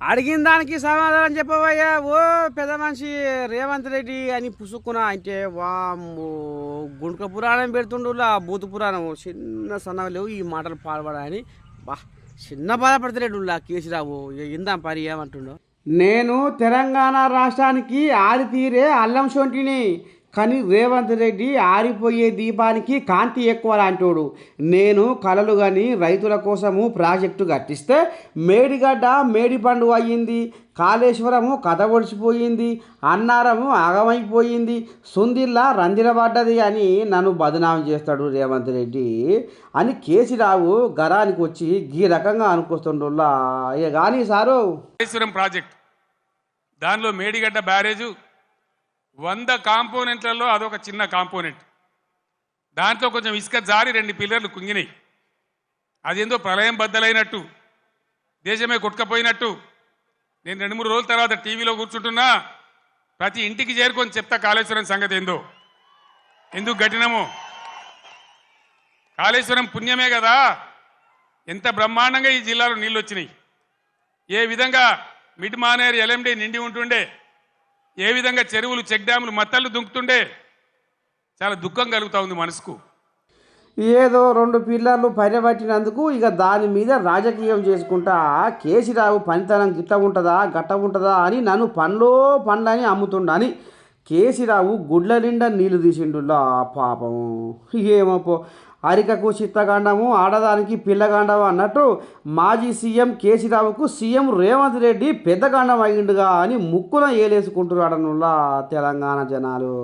అడిగిన దానికి సమాధానం చెప్పవయ్యా. ఓ పెద్ద మనిషి రేవంత్ రెడ్డి అని పుసుక్కున్నా అంటే వా గుండ్క పురాణం పెడుతుండులా బూతు పురాణం. చిన్న సన్నగా లేవు ఈ మాటలు పాల్పడని బా చిన్న బాధపడతలేడులా కేసీరావు. ఇందాం పరి ఏమంటుండో. నేను తెలంగాణ రాష్ట్రానికి ఆరితీరే అల్లం సొంటిని కానీ రేవంత్ రెడ్డి ఆరిపోయే దీపానికి కాంతి ఎక్కువ అంటాడు నేను కలలు కానీ రైతుల కోసము ప్రాజెక్టు కట్టిస్తే మేడిగడ్డ మేడిపండు అయ్యింది. కాళేశ్వరము కథ ఒడిచిపోయింది. అన్నారము అగమైపోయింది సుందిల్లా రందిరబడ్డది అని నన్ను బదనామం చేస్తాడు రేవంత్ రెడ్డి. అని కేసీరావు గరానికి వచ్చి ఈ రకంగా అనుకొస్తుండుల్లా. ఇక కానీ సారు. ప్రాజెక్ట్. దానిలో మేడిగడ్డ బ్యారేజు వంద కాంపోనెంట్లలో అదొక చిన్న కాంపోనెంట్. దాంట్లో కొంచెం ఇసుక జారి రెండు పిల్లర్లు కుంగినాయి. అదేందో ప్రళయం బద్దలైనట్టు దేశమే కొట్టుకపోయినట్టు. నేను రెండు మూడు రోజుల తర్వాత టీవీలో కూర్చుంటున్నా ప్రతి ఇంటికి చేరుకొని చెప్తా కాళేశ్వరం సంగతి ఏందో. ఎందుకు గట్టినమో కాళేశ్వరం పుణ్యమే కదా? ఎంత బ్రహ్మాండంగా ఈ జిల్లాలో నీళ్ళు వచ్చినాయి ఏ విధంగా మిడ్ మానేరు ఎల్ఎండి నిండి ఉంటుండే? ఏ విధంగా చెరువులు చెక్ డ్యాములు మత్తళ్ళు దుంకుతుండే చాలా దుఃఖం కలుగుతూ ఉంది మనసుకు. ఏదో రెండు పిల్లర్లు పర్యబట్టినందుకు ఇక దాని మీద రాజకీయం చేసుకుంటా కేసీరావు పనితనం గిట్ట ఉంటుందా గట్ట ఉంటుందా అని నన్ను పండ్లో పండ్లని అమ్ముతుండని కేసీరావు గుడ్ల నిండా నీళ్ళు తీసిండులా పాపం. ఏమో అరికకు చిత్తగాండము ఆడదానికి పిల్లగాండము అన్నట్టు మాజీ సీఎం కేసీరావుకు సీఎం రేవంత్ రెడ్డి పెద్దగాండం అయ్యిండుగా అని ముక్కున ఏలేసుకుంటున్నాడనులా తెలంగాణ జనాలు.